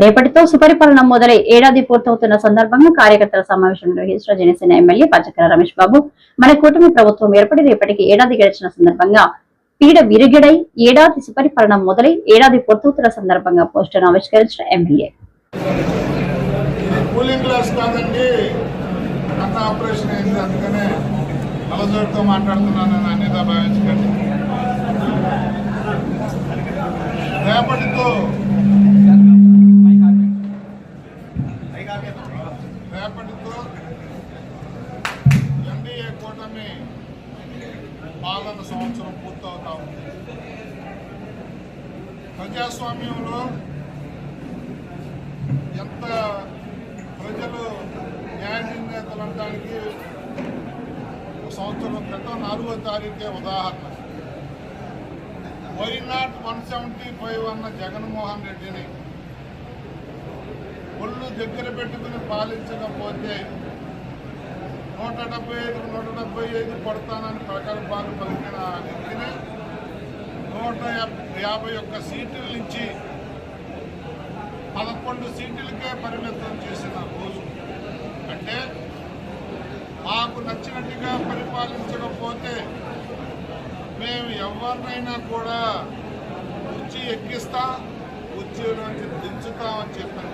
రేపటితో సుపరిపాలన మొదలై ఏడాది పూర్తవుతున్న సందర్భంగా కార్యకర్తల సమావేశం నిర్వహించిన జనసేన ఎమ్మెల్యే పచ్చకర రమేష్ బాబు మన కూటమి ప్రభుత్వం ఏర్పడి రేపటికి ఏడాది గడిచిన సందర్భంగా పీడ విరిగిడై ఏడాది సుపరిపాలన మొదలై ఏడాది పూర్తవుతున్న సందర్భంగా పోస్టర్ ఆవిష్కరించిన ఎమ్మెల్యే. ఇది రేపటితో ఎన్డీఏ కూటమి పాలన సంవత్సరం పూర్తవుతా ఉంది. ప్రజాస్వామ్యంలో ఎంత ప్రజలు న్యాయ నిర్ణేతలు అనడానికి సంవత్సరం క్రితం నాలుగో తారీఖే ఉదాహరణ. Why not one seventy five అన్న జగన్మోహన్ రెడ్డిని ఒళ్ళు దగ్గర పెట్టుకుని పాలించకపోతే నూట డెబ్బై ఐదు నూట డెబ్బై ఐదు పడతానని ప్రకల్పాలు పలికిన వ్యక్తిని నూట యాభై ఒక్క సీట్ల నుంచి పదకొండు సీట్లకే పరిమితం చేసిన రోజు. అంటే మాకు నచ్చినట్టుగా పరిపాలించకపోతే మేము ఎవరినైనా కూడా రుచి ఎక్కిస్తాం కుర్చీలోంచి దించుతామని చెప్పిన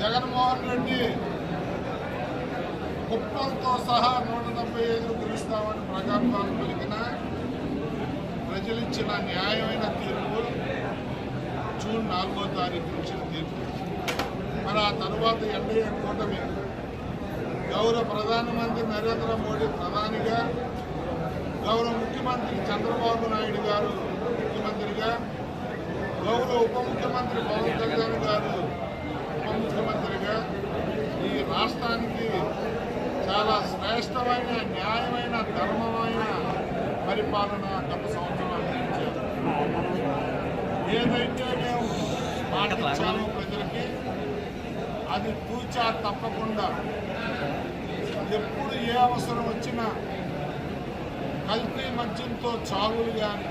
జగన్మోహన్ రెడ్డి కుప్పంతో సహా నూట డెబ్బై ఐదు గెలుస్తామని ప్రగల్భాలు పలికిన ప్రజలిచ్చిన న్యాయమైన తీర్పు జూన్ నాలుగో తారీఖు ఇచ్చిన తీర్పు. మరి ఆ తర్వాత ఎన్డీఏ కూటమి గౌరవ ప్రధానమంత్రి నరేంద్ర మోడీ ప్రధానిగా గౌరవ ముఖ్యమంత్రి చంద్రబాబు నాయుడు గారు ముఖ్యమంత్రిగా గౌరవ ఉప ముఖ్యమంత్రి పవన్ కళ్యాణ్ గారు ఉప ముఖ్యమంత్రిగా ఈ రాష్ట్రానికి చాలా శ్రేష్టమైన న్యాయమైన ధర్మమైన పరిపాలన గత సంవత్సరాలు అందించారు. ఏదైతే మేము పాటించాము ప్రజలకి అది తూచా తప్పకుండా ఎప్పుడు ఏ అవసరం వచ్చినా కల్తీ మద్యంతో చావులు కానీ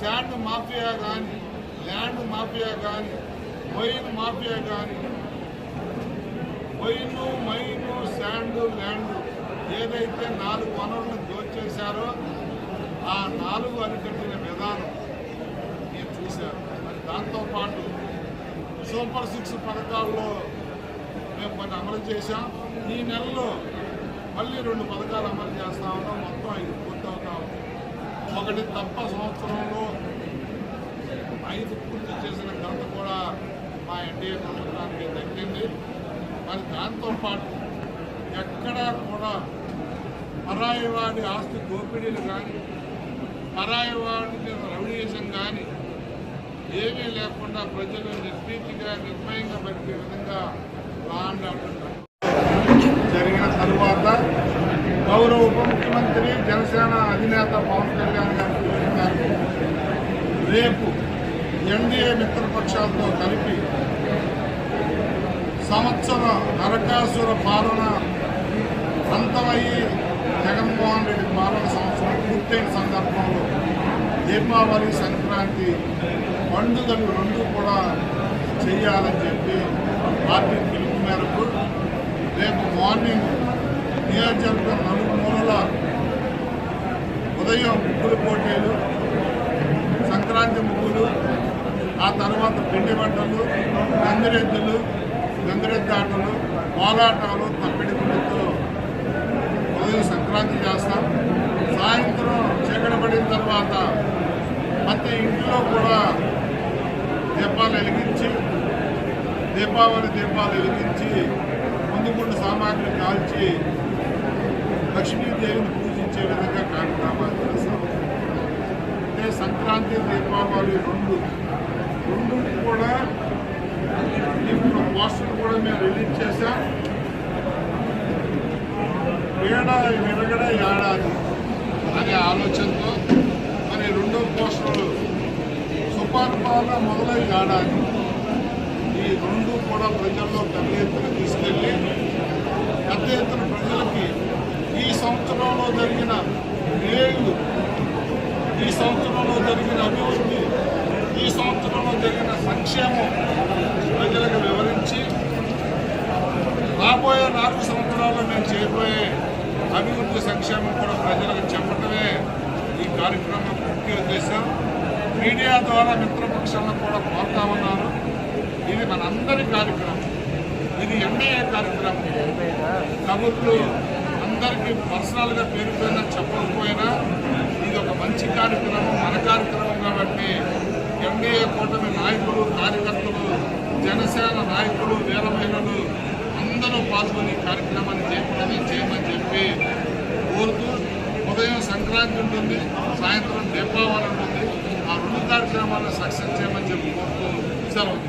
శాండ్ మాఫియా కానీ ల్యాండ్ మాఫియా కానీ మొయిన్ మాఫియా కానీ వైను మైను శాండ్ ల్యాండ్ ఏదైతే నాలుగు వనరులను దోచేశారో ఆ నాలుగు అరికట్టిన విధానం నేను చూశారు. మరి దాంతోపాటు సూపర్ సిక్స్ పథకాల్లో మేము కొన్ని అమలు చేశాం. ఈ నెలలో మళ్ళీ రెండు పథకాలు అమలు చేస్తా ఉన్నాం మొత్తం ఐదు పూర్తవుతా ఉంది ఒకటి తప్ప సంవత్సరంలో ఐదు పూర్తి చేసిన ఘనత కూడా మా ఎన్డీఏ ప్రభుత్వానికి దక్కింది మరి దాంతోపాటు ఎక్కడా కూడా పరాయి వాడి ఆస్తి దోపిడీలు కానీ పరాయి వాడికి రౌడీజం కానీ ఏమీ లేకుండా ప్రజలు నిర్భీతిగా నిర్భయంగా బతికే విధంగా లా జరిగిన తరువాత గౌరవ ఉప ముఖ్యమంత్రి జనసేన అధినేత పవన్ కళ్యాణ్ రేపు ఎన్డీఏ మిత్రపక్షాలతో కలిపి సంవత్సర నరకాసుర పాలన అంతమయ్యి జగన్మోహన్ రెడ్డి పాలన సంవత్సరం పూర్తయిన సందర్భంలో దీపావళి సంక్రాంతి పండుగలు రెండు కూడా చేయాలని చెప్పి పార్టీ ఆ తర్వాత పిండి వంటలు గందిరెద్దులు గందిరెద్దాటలు ఆటలు కోలాటాలు తప్పిడి గుడితో ఉదయం సంక్రాంతి చేస్తాం. సాయంత్రం చీకటి పడిన తర్వాత ప్రతి ఇంట్లో కూడా దీపాలు వెలిగించి దీపావళి దీపాలు వెలిగించి ముందుకుండు సామాగ్రి కాల్చి లక్ష్మీదేవిని పూజించే విధంగా కార్యక్రమాలు చేస్తాం. అంటే సంక్రాంతి దీపావళి రెండు రెండు కూడా ఇప్పుడు పోస్టర్ కూడా మేము రిలీజ్ చేశాం. ఏడా విరగడ ఏడాది అనే ఆలోచనతో మరి రెండో పోస్టర్ సుపరిపాలన మొదలై ఏడాది ఈ రెండు కూడా ప్రజల్లో పెద్ద ఎత్తున తీసుకెళ్ళి పెద్ద ఎత్తున ప్రజలకి ఈ సంవత్సరంలో జరిగిన మేలు ఈ సంవత్సరంలో జరిగిన అభివృద్ధి ఈ సంవత్సరంలో జరిగిన సంక్షేమం ప్రజలకు వివరించి రాబోయే నాలుగు సంవత్సరాల్లో మేము చేయబోయే అభివృద్ధి సంక్షేమం కూడా ప్రజలకు చెప్పడమే ఈ కార్యక్రమం ముఖ్య ఉద్దేశం. మీడియా ద్వారా మిత్రపక్షాలను కూడా కోరుతా ఉన్నారు ఇది మనందరి కార్యక్రమం. ఇది ఎన్డీఏ కార్యక్రమం. కబుర్లు అందరికీ పర్సనల్గా పేరుపోయినా చెప్పకపోయినా ఇది ఒక మంచి కార్యక్రమం మన కార్యక్రమం కాబట్టి ఎంఏ కూటమి నాయకులు కార్యకర్తలు జనసేన నాయకులు వీర మహిళలు అందరూ పాల్గొని కార్యక్రమాన్ని చేపట్టని చేయమని చెప్పి కోరుతూ ఉదయం సంక్రాంతి ఉంటుంది సాయంత్రం దీపావళి ఉంటుంది. ఆ రెండు కార్యక్రమాలను సక్సెస్ చేయమని చెప్పి కోరుతూ సెలవు